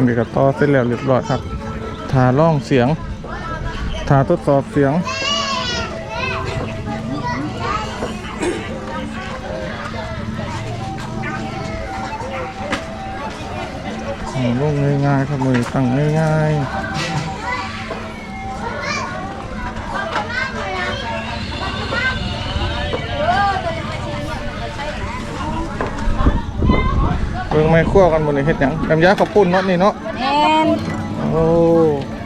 อันนี้ก็ต่อเสร็จแล้วเรียบร้อยครับทาล่องเสียงทาทดสอบเสียงอืมลงง่ายๆครับมือตั้งง่ายๆ เบิ่งไม้คั่วกันบนนี้เฮ็ดหยังน้ำยาข้าวปุ้นเนาะนี่เนาะแอนโอ้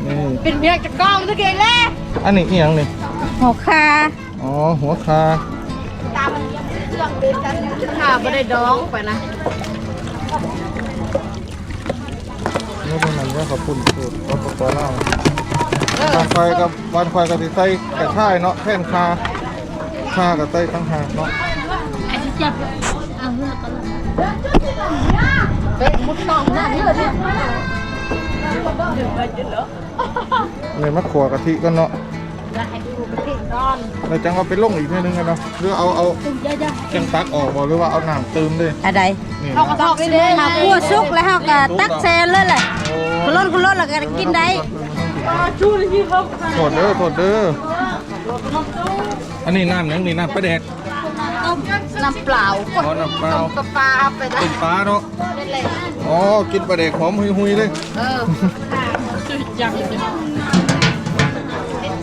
นี่เป็นเมียจะกล้องตะเกียงแล้วอันนี้อีหยังนี่หัวคาอ๋อหัวคาค่ะไม่ได้ดองไปนะนี่เป็นน้ำยาข้าวปุ้นสูตรอปปลาววันไฟกับวันไฟกับสิใส่กระช่ายเนาะแท่นคาคากับใส่ตั้งหากเนาะไอ้ที่จับ เอาเลือกกันเป็นมุดตองหน้าที่เลยเนี่ยเลยมะขัวกะทิก็เนาะแล้วให้ดูกระถิ่นดอนเราจังเอาไปลงอีกนิดนึงกันเนาะหรือเอาเอาตุ้มเยอะจังตักออกบ่หรือว่าเอาน้ำเติมเลยอะไรนี่ๆเขาก็ตอกไปเลยหาคั่วสุกแล้วเฮาก็ตักแซนเลยแหละโอ้กุล้นกุล้นแล้วก็กินได้ชูเลยที่เขาโทษเด้อโทษเด้ออันนี้น้ำหยังนี่น้ำปลาแดก ต้มน้ำเปล่าอ๋อน้ำเปล่า ต้มกระปลาไปนะต้มปลาเนาะนั่นแหละอ๋อ กินปลาแดกหอมหุยๆเลยเออจัง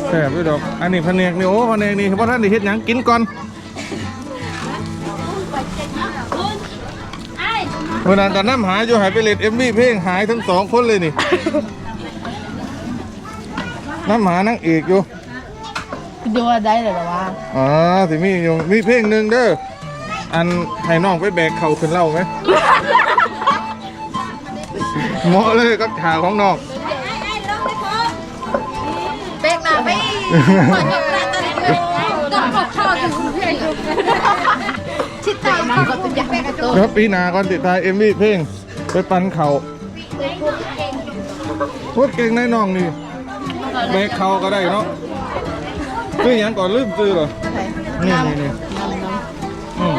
แซ่บด้วยดอก อันนี้พะเนกนี่โอ้พะเนกนี่เพราะท่านได้เฮ็ดหยังกินก่อนเมื่อนั้นตอนน้ำหายอยู่หายไปเล่นเอ็มวีเพลงหายทั้งสองคนเลยนี่ น้ำหานั่งเอกอยู่ ดูได้เลยหรอวะอ๋อสิมีอยู่มีเพลงหนึ่งเด้ออันให้น้องไปแบกเข่าขึ้นเล่าไหมเหมาะเลยกับขาของน้องเป็กนะไม่ต้องขอบข้าวถึงเพื่อนชิดใจมากก็จะอยากแบกตัวแล้วปีหนาก่อนติดตายเอ็มวีเพลงไปปันเข่าพูดเก่งในน้องนี่แบกเข่าก็ได้เนาะ คือหยังก่อนลืมซื้อเหรอนี่นี่นี่อืม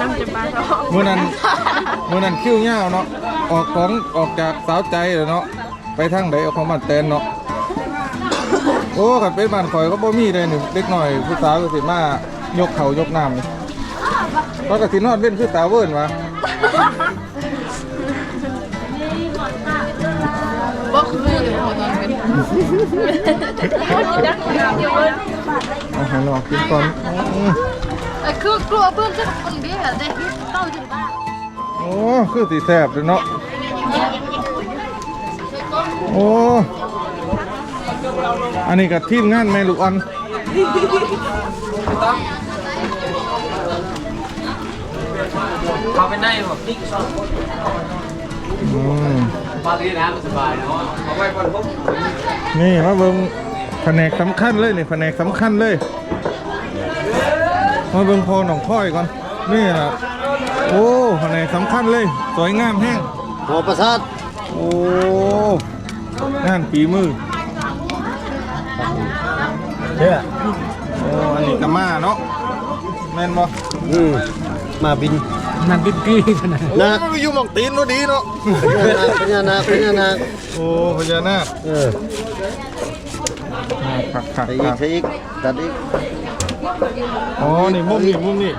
น้ำจะมาแล้วมื่อนั้นมื่อนั้นคิ้วเงาวเนาะออกของออกจากสาวใจเลยเนาะไปทางไหนเอาของบ้านแตนเนาะโอ้กันเป็นบ้านข่อยก็บ่มีเลยหนี่งเด็กหน่อยผู้สาวก็สิมายกเขายกน้ำนี่ก็กสินอนเล่นคือตาเวิร์นวะบอกคือเลยตอนเป็น ยักษ์ยาวเยอะเอาให้น้องกินก่อนอืมไอ้คือกลัวเพื่อนจะคนเบี้ยได้เต้าถึงบ้านโอ้คือสีแซ่บเลยเนาะโอ้อันนี้กับทีมงานแม่ลูกอ่อนเขาไปได้แบบติ๊ก อืมปารีน้ำสบายเนาะเอาไว้ก่อนผมนี่มาเบิ่งแผนกสำคัญเลยนี่แผนกสำคัญเลย มาเบิ่งพอหนองค่อยก่อน นี่นะโอ้แผนกสำคัญเลย สวยงามแห้งหัวประสาทโอ้งานฝีมือเนี่ยโอ้อันนี้กะมาเนาะแม่นบ่อืมมาบิน มันบิ๊กกี้ขนาดโอ้ยอยู่หมองตีนก็ดีเนาะพญานาคพญานาคโอ้พญานาคเออขักขักใส่อีขักกใส่อีกตัดอีกอ๋อนี่มุมนี่มุมนี่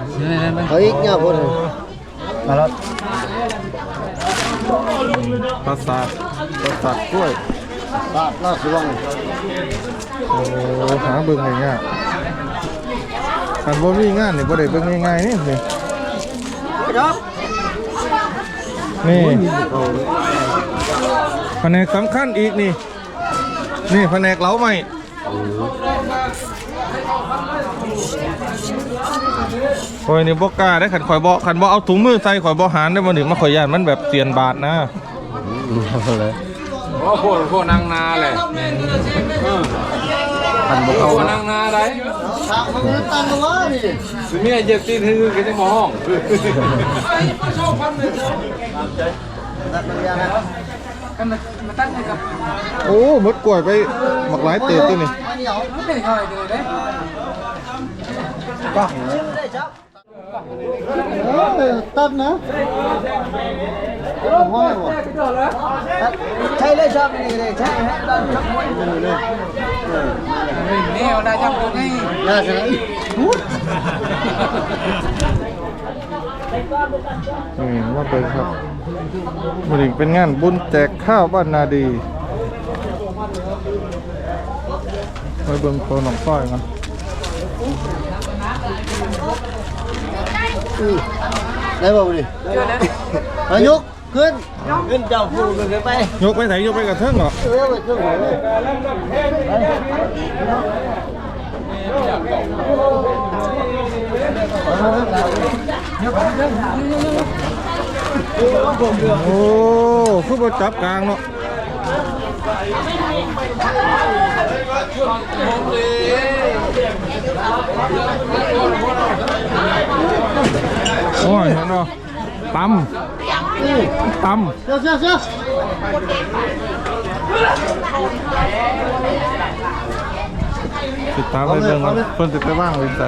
ใส่อีกเนี่ยพวกนี้มาแล้วปราสาทปราสาทกล้วยลาดลาดสว่างโอ้หาเบิ่งง่ายๆคันบ่มีงานนี่บ่ได้เบิ่งง่ายๆนี่นี่ นี่แผนกสำคัญอีกนี่ นี่แผนกเหลาใหม่ข่อยนี่บ่กล้าได้ขันข่อยบ่ขันบ่เอาถุงมือใส่ข่อยบ่หารได้บ่นี่มาข่อยย่านมันแบบเตียนบาทนะเลยโอ้โหโคนางนาเลย ขันบ่โคเข้านางนาได้ตั้งมาดิสิเมียเจ็บตีนคือกันจะมองตัดพญานาคโอ้หมดกล้วยไปหมักหลายเติบตัวนี่เออตัดนะห้อยบ่ใช่เลยชอบนี่เลยใช่ฮะด้านชอบห้อย นี่เลยเออนี่เอาได้จับตรงนี้น่าจะพูดนี่ว่าไปครับวันนี้เป็นงานบุญแจกข้าวบ้านนาดีไปเบิ่งโคหนองก้อยกันได้บ่ดิอายุ ขึ้นขึ้นเจ้าผู้ขึ้นไปยกไปไหนยกไปกับเทิงเหรอเออไปขึ้นเลยโอ้คือบ่จับกลางเนาะโอ้ยเห็นเนาะตำ ตำเสื้อเสื้อเสื้อติดตามไปเบิ่งกันเพิ่นสิไปว่างเว้นใส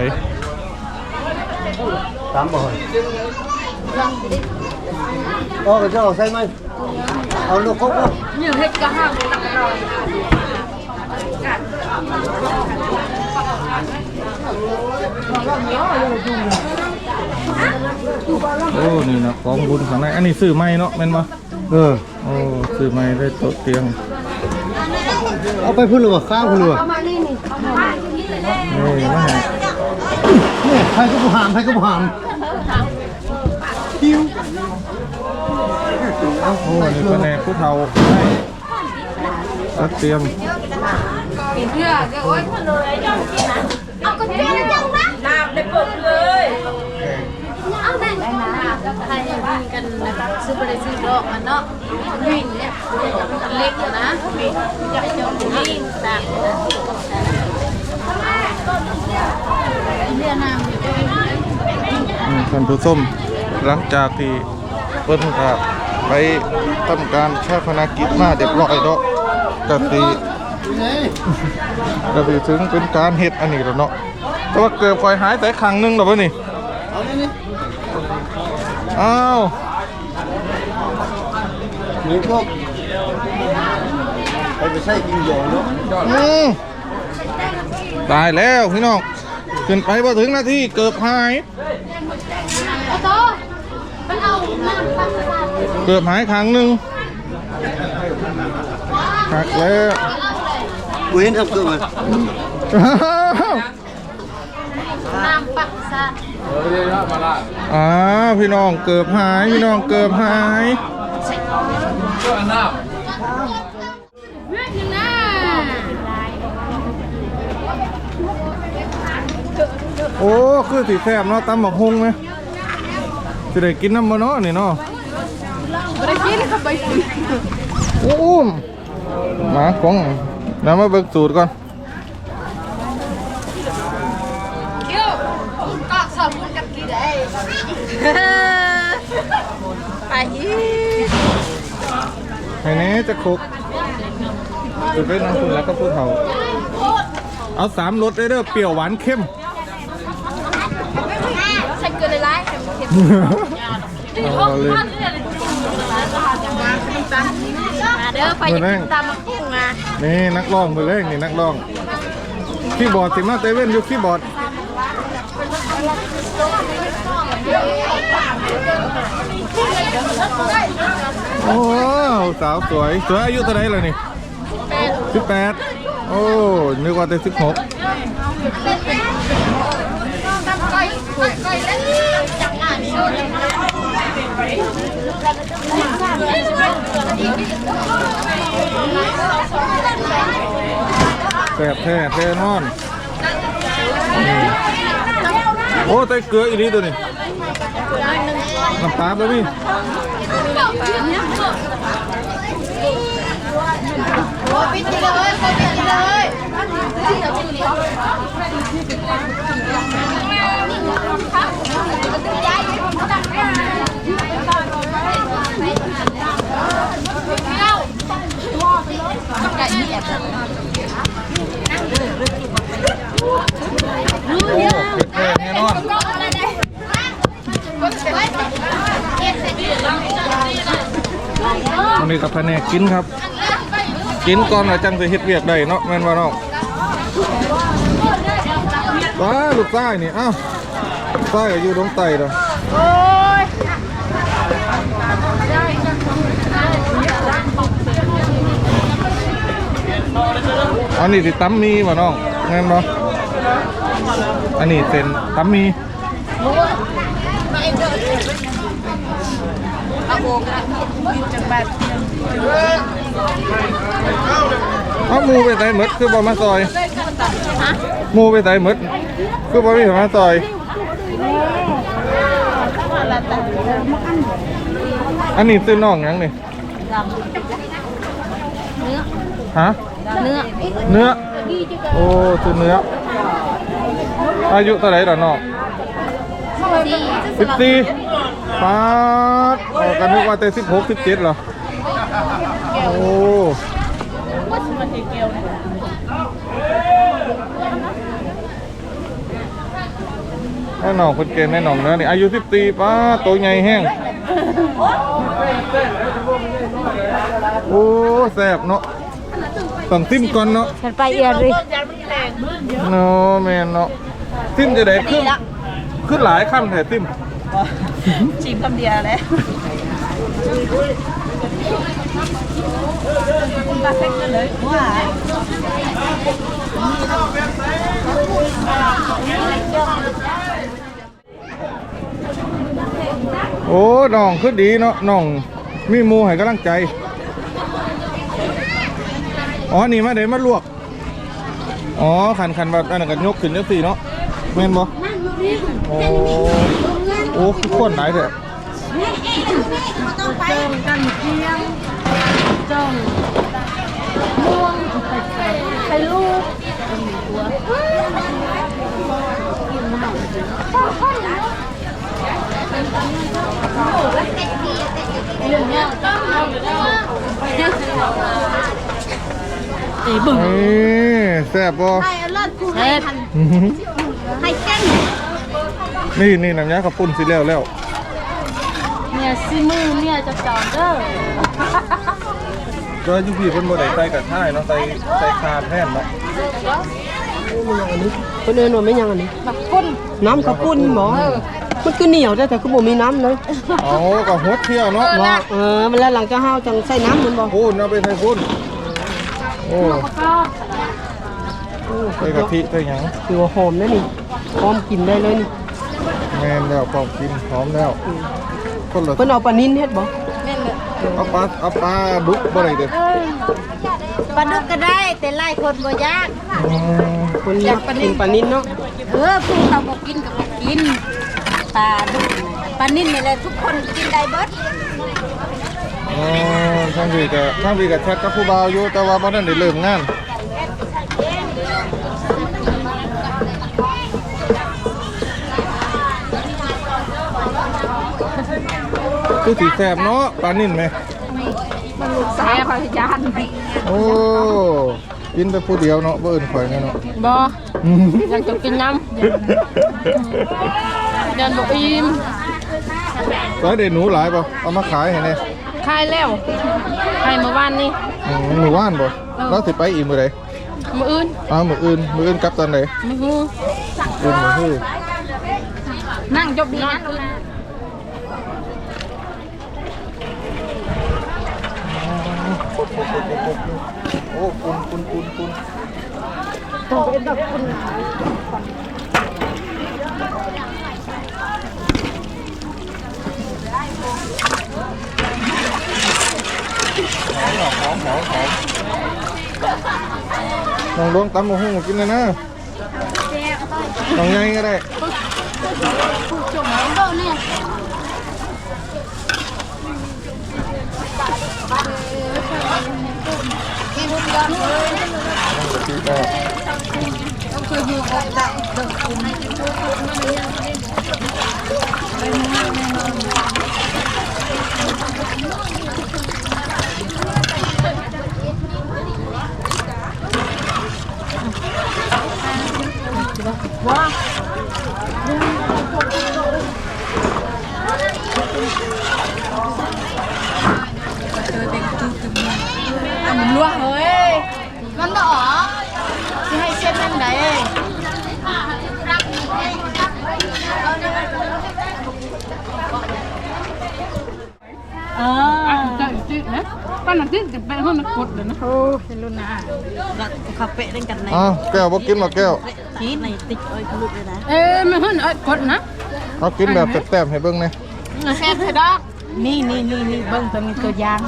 ตามบ่อยโอ้กระเจ้าใส่ไหมเอาลูกครบแล้ว nhiều hết cả hàng tặng rồi โอ้นี่นะกองบุญข้างในอันนี้ซื้อใหม่เนาะแม่นบ่เออ โอ้ซื้อใหม่ได้โต๊ะเตียงเอาไปพูดหรือว่าข้าวพูดหรือว่านี่มาให้เนี่ยใครก็ผู้หามใครก็ผู้หามคิวโอ้นี่แผนกผู้เฒ่าให้ตัดเตรียม chưa cái ôi ông có chuyện là chồng đó làm để bực เลยเอาได้ได้นะใครวิ่งกั นนะครับซื้อไปเลยซื้อดอกมันเนาะวิ่งเนี่ยมันเล็กอยู่นะวิ่งจะไปจมวิ่งต่างนะเรียนนามอยู่ด้วยอืมท่านผู้ชมหลังจากที่เพิ่นก็ไปทำการชาพนากิจมาเรียบร้อยเนาะก็สิก็สิถึงเป็นการเฮ็ดอันนี้แล้วเนาะแต่ว่าเกือบคอยหายแต่ครั้งหนึงแล้วบ่นี่เอานี่ นี่อ้าวมีพวกไปไปใส่กินหยองเนาะอืมตายแล้วพี่น้องขึ้นไปบ่ถึงนาทีเกือบหายเอาโตมันเอาน้ำปัสสาวะเกือบหายครั้งหนึงหักแล้วกูเห็นทำเกิดมาน้ำปัสสาวะเออเดี๋ยวมาละอ่าพี่น้องเกือบหาย พี่น้องเกือบหาย เจ้าหน้าเรื่องนึงนะโอ้คือสีแซ่บเนาะตำบักฮุงไหมจะ ได้กินน้ำมันเนาะนี่เนาะไปกินเข้าไปสิโอ้มหมาของน้ำมาเบิกสูตรก่อนเกี่ยวก็สอบคุณกับกี่ได้ไปอีกให้แน่จะครกจะเป็นน้ำคุณแล้วก็พูดเท่าเอาสามรสได้เด้อเปรี้ยวหวานเข้มใส่เกลือไล่ๆให้มันเค็มเอาเลยมาเด้อไปอยากกินตำมะกุ้งอะนี่นักร้องมือเล่งนี่นักร้องคีย์บอร์ดสิมาเตเว่นอยู่คีย์บอร์ด โอ้สาวสวยสวยอายุเท่าไหร่แล้วนี่สิบแปดโอ้นึกว่าแต่สิบหกก้อยก้อยก้อยเล่นจังแสบแท้แท้นอน โอ้แต่เกลืออีนี้ตัวนี้น้ำตาบ่มีโอ้ ปิดเลยโอ้ปิดเลยไก่เนี่ย โอ้เผ็ดแท้แน่นอน ก็อะไรเนี่ย อันนี้กับแผนกกินครับ กินก่อนแล้วจังจะเฮ็ดเวียกได้เนาะแม่นว่าเนาะว้าลูกใต้นี่อ้าวใต้อยู่ตรงไตเด้อโอ้ยอันนี้สิตำมีบ่น้องแม่นบ่อันนี้เส้นตำมี เอาโบกันกินจังแบบเอาหมูไปใส่หมดคือบ่มาซอยฮะหมูไปใส่หมดคือบ่มีใครมาซอย อันนี้ซื้อน้องหยังนี่เนื้อฮะเนื้อ เนื้อ โอ้ซื้อเนื้อ อายุเท่าไหร่ล่ะน้องดีสิบสี่ ปาดออกกันนึกว่าแต่สิบหกสิบเจ็ดเหรอ โอ้แน่นอนคนเกณฑ์แน่นอนเนื้อนี่อายุสิบสี่ป้าดตัวใหญ่แห้ง โอ้แซ่บเนาะต้องซิมก่อนเนาะฉันไปเอียดเลยเนาะแม่นเนาะซิมจะได้ขึ้น ขึ้นหลายขั้นแต่ซิม ชิมคำเดียวเลยโอ้น้องคือดีเนาะน้องมีหมูให้กำลังใจ อ๋อ นี่มาเดี๋ยวมาลวก อ๋อ ขันขันแบบอันนั้นก็ยกขึ้นจังสี่เนาะแม่นบ่โอ้ โอ้คือคนไหนเถอะจ้องกันเพียงจงม่วงใครลูกไอ้บึ้งเอ้ยแซ่บบ่ให้อรอดกูให้ทันอื้อหือให้แก้ง นี่นี่น้ำยาขับปุ่นสิแล้วแล้วเนี่ยซีมือเนี่ยจะจอดเด้อก็ยุพี่เพิ่นบ่ได้ใส่กระท่ายเนาะใส่ใส่คาแทนเนาะคนเดินว่าไม่ยังอันนี้ บักปุ้นน้ำข้าวปุ้นหมอมันคือเหนียวแต่แต่คือบ่มีน้ำเลยเอาก็หดเที่ยวเนาะว่าเออมันแล้วหลังจากห้าวจังใส่น้ำมันบ่พูนเอาไปใส่พูนโอ้ก็ใส่กะทิใส่หยังคือว่าหอมนะนี่หอมกินได้เลยนี่แม่นแล้วพร้อมกินพร้อมแล้วคนละเพิ่นเอาปลานิ่นเฮ็ดบ่แม่นเลยเอาปลาเอาปลาดุกบ่ได้เด้อปลาดุกก็ได้ แต่ไล่คนบ่ยากอืมคนอยากกินปลานิ่นเนาะเออผู้เขาบอกกินก็บอกกินปลาดุกปลานิ่มนี่แหละทุกคนกินได้เบิดอ๋อทางพี่ก็ทางพี่ก็แชทกับผู้บ่าวอยู่แต่ว่าบ่ทันได้เริ่มงาน คือสีแสบเนาะปลานิ่นไหมแซ่บจานโอ้กินแต่ผู้เดียวเนาะบ่อื่นข่อยแน่เนาะบ่อืมอยากจะกินน้ำยันบอกอิ่มซอยเด็ดหนูหลายป่ะเอามาขายให้แน่คายแล้วคายเมื่อวานนี้อืมหนูว่านป่ะเราสิไปอีกมื้อใดมื้ออื่นอ้าวมื้ออื่นมื้ออื่นกลับตอนใดมื้อฮืออื่นมื้อฮื้อนั่งจบดีนะ โอ้คุณคุณคุณคุณหอมหอมหอมหอมน้องดวงตำมะฮุ่งกินเลยนะน้องไงก็ได้ จบแล้วเด้อเนี่ย น ลวกเฮ้ยมันบ่ออกสิให้เช็ดยังไง เออจะจินะป้าหนักจิจะไปห้องนักกดเลยนะโอ้เป็นรุ่นนะแล้วคาเฟ่เล่นกันในอ้าวแก้วบ่กินมาแก้วชีสในติ๊กเอ้ยทะลุเลยนะเอ้ยมันห้องเอ้ยกดนะเอากินแบบแซ่บๆให้เบิ่งหน่อยแซ่บใช่ดอกนี่นี่นี่นี่เบิ้งตัวนี้ตัวอยาง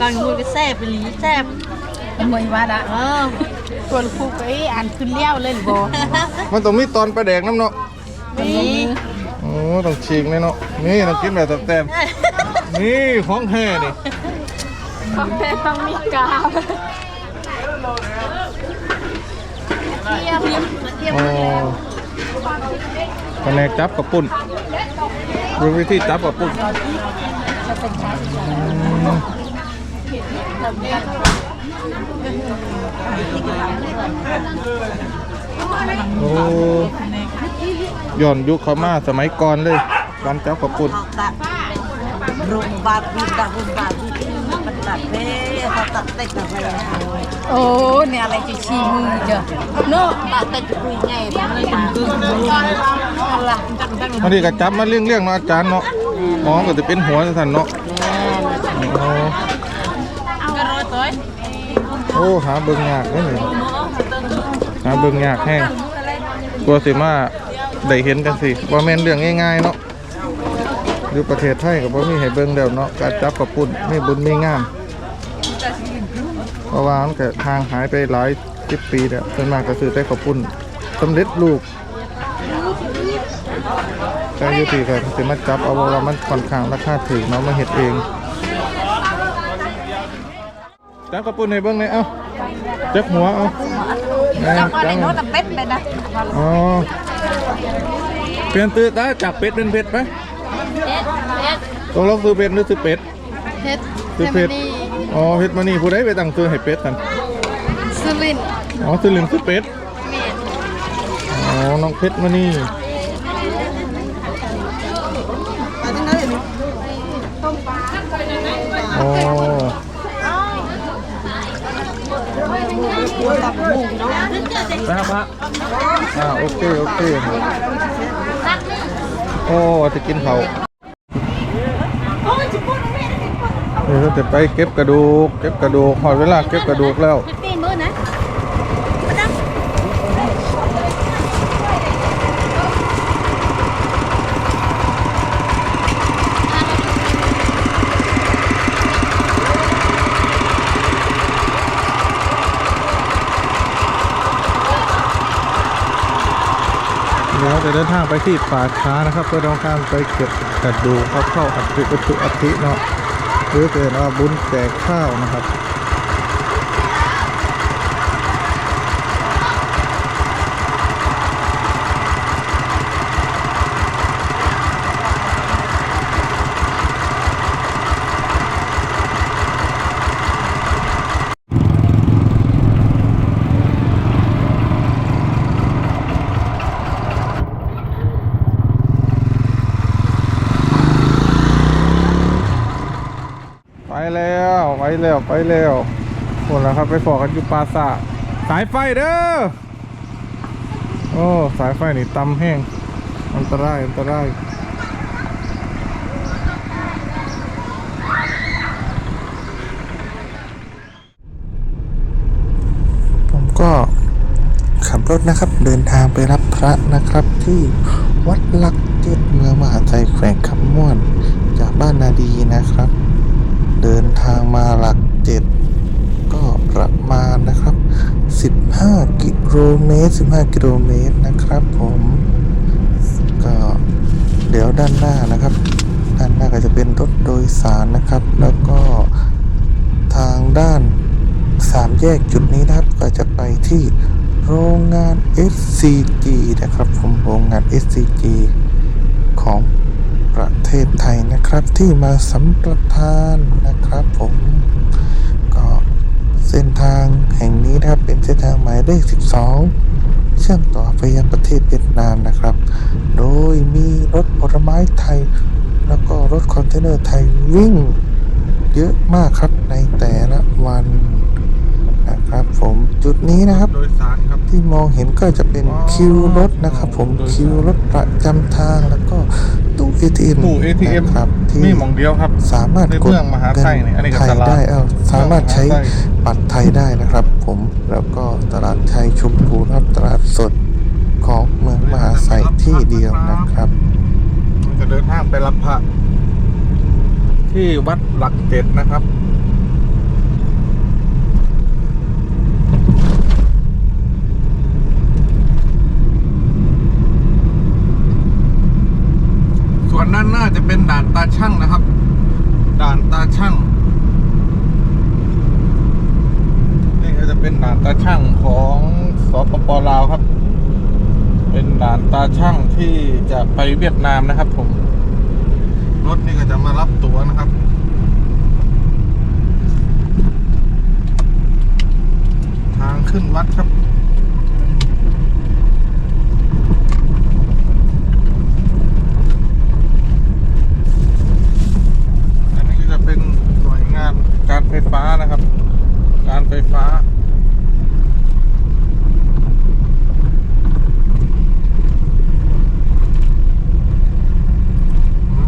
ก่อนงูก็แซ่บไปหลีแซ่บมวยว่าละเออตัวลูกไปอ่านขึ้นเลี้ยวเลยบ่มันต้องมีตอนปลาแดกน้ำเนาะนี่โอ้ต้องฉีกเลยเนาะนี่ต้องกินแบบแซ่บๆ นี่ของแท้นี่ต้องแพ้ต้องมีกาบเทียมเทียมโอ้แผนกจับกับปุ่นดูวิธีจับกับปุ่นอืมโอ้ย้อนยุคเขามาสมัยก่อนเลยการจับกับปุ่นเขาตัดโรงพยาบาลวินดาโรงพยาบาลวินมันตัดเว้เขาตัดเต็กอะไรนะโอ้เนี่ยอะไรจะชี้มือจ้ะเนาะตัดแต่จะคุยไงทำอะไรกันกึ่งอะไรจังจังอันนี้ก็จับมาเลี้ยงๆเนาะอาจารย์เนาะหมอก็จะเป็นหัวสันเนาะโอ้ก็รอตัวโอ้หาเบิ่งยากเลยหาเบิ่งยากแห้งตัวสิมาได้เห็นกันสิว่าแม่นเรื่องง่ายๆเนาะ อยู่ประเทศไทยก็บ่มีให้เบิ่งแล้วเนาะการจับกับปุ่นมีบุญมีงามเพราะว่ามันก็ทางหายไปหลายสิบปีแล้วส่วนมากก็ซื้อแต่ข้าวปุ้นสำเร็จรูปแต่อยุติก็สิมาจับเอาว่ามันค่อนข้างราคาถูกเนาะมาเฮ็ดเองจับข้าวปุ้นให้เบิ่งหน่อยเอ้าจับหัวเอาแม่จับมาจัในบโน้ตเป็ดเลยนะอ๋อเปลี่ยนตื้อตาจากเป็ดเป็นเผ็ดไหม เฮ็ดเฮ็ดตกลงซื้อเป็ดหรือซื้อเป็ดเฮ็ดซื้อเป็ดอ๋อเฮ็ดมานี่ผู้ใดไปตั้งซื้อให้เป็ดกันสุรินอ๋อซื้อเหลืองซื้อเป็ดอ๋อน้องเพชรมานี่อ๋อไปครับพระอ่าโอเค โอเค โอ้ จะกินเขาเดี๋ยวจะไปเก็บกระดูก เก็บกระดูกหอดเวลาเก็บกระดูกแล้วปีนมือนะเดี๋ยวจะเดินทางไปที่ป่าช้านะครับ เพื่อต้องการไปเก็บกระดูกเข้าเข้าอัฐิวัตถุอัฐิเนาะ หรือเกินว่าบุญแจกข้าวนะครับ ไป แล้วไปแล้วไปแล้วคนแล้วครับไปฟอกกันอยู่ปราสาทสายไฟเด้อโอ้สายไฟนี่ตำแห้งอันตรายอันตรายผมก็ขับรถนะครับเดินทางไปรับพระนะครับที่วัดลักเจ็ดเมืองมหาชัยแขวงคำม่วนจากบ้านนาดีนะครับ เดินทางมาหลักเจ็ดก็ประมาณนะครับ 15 กิโลเมตร 15 กิโลเมตรนะครับผม ก็เดี๋ยวด้านหน้านะครับ ด้านหน้าก็จะเป็นรถโดยสารนะครับ แล้วก็ทางด้านสามแยกจุดนี้นะครับ ก็จะไปที่โรงงาน SCG นะครับผมโรงงาน SCG ของ ประเทศไทยนะครับที่มาสัมปทานนะครับผมก็เส้นทางแห่งนี้นะครับเป็นเส้นทางหมายเลข 12 เชื่อมต่อไปยังประเทศเวียดนามนะครับ โดยมีรถผลไม้ไทย แล้วก็รถคอนเทนเนอร์ไทยวิ่งเยอะมากครับในแต่ละวันครับผมจุดนี้นะครับโดยสารครับที่มองเห็นก็จะเป็นคิวรถนะครับ ผมคิวรถประจำทางแล้วก็ ตู้ ATM ตู้ ATM นะครับที่มีหมองเดียวครับ สามารถในกดเมืองมหาไทยนี่อันนี้ก็ไทยตลาดได้เอ้าสามารถใช้เมืองมหาไทยบัตรไทยได้นะครับ ผมแล้วก็ตลาดไทยชมพูนะครับตลาดสดของเมืองมหาไทยที่เดียวนะครับมันจะเดินทางไปรับพระที่วัดหลักเจ็ดนะครับ ส่วนด้านหน้านด่านตาช่างนะครับ ด่านตาช่างนี่ก็จะเป็นด่านตาช่างของสปปลาวครับ เป็นด่านตาช่างที่จะไปเวียดนามนะครับ ผม รถนี่ก็จะมารับตั๋วนะครับทางขึ้นวัดครับ อันนี้ก็จะ เป็นหน่วยงานการไฟฟ้านะครับ การไฟฟ้า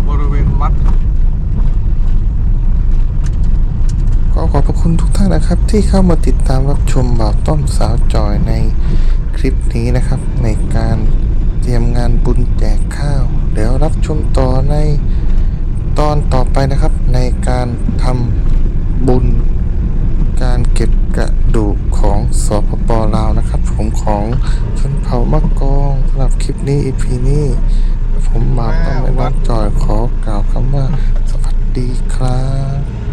บริเวณวัดก็ขอบพระคุณทุกท่านนะครับ ที่เข้ามาติดตามรับชมบ่าวต้อมสาวจอยในคลิปนี้นะครับ ในการเตรียมงานบุญแจกข้าว เดี๋ยวรับชมต่อใน ตอนต่อไปนะครับในการทำบุญการเก็บกระดูกของสปปลาวนะครับ ผมของชนเผ่ามะกองสำหรับคลิปนี้ EP นี้ ผมมาต้อมและน้องจอยขอกล่าวคำว่าสวัสดีครับ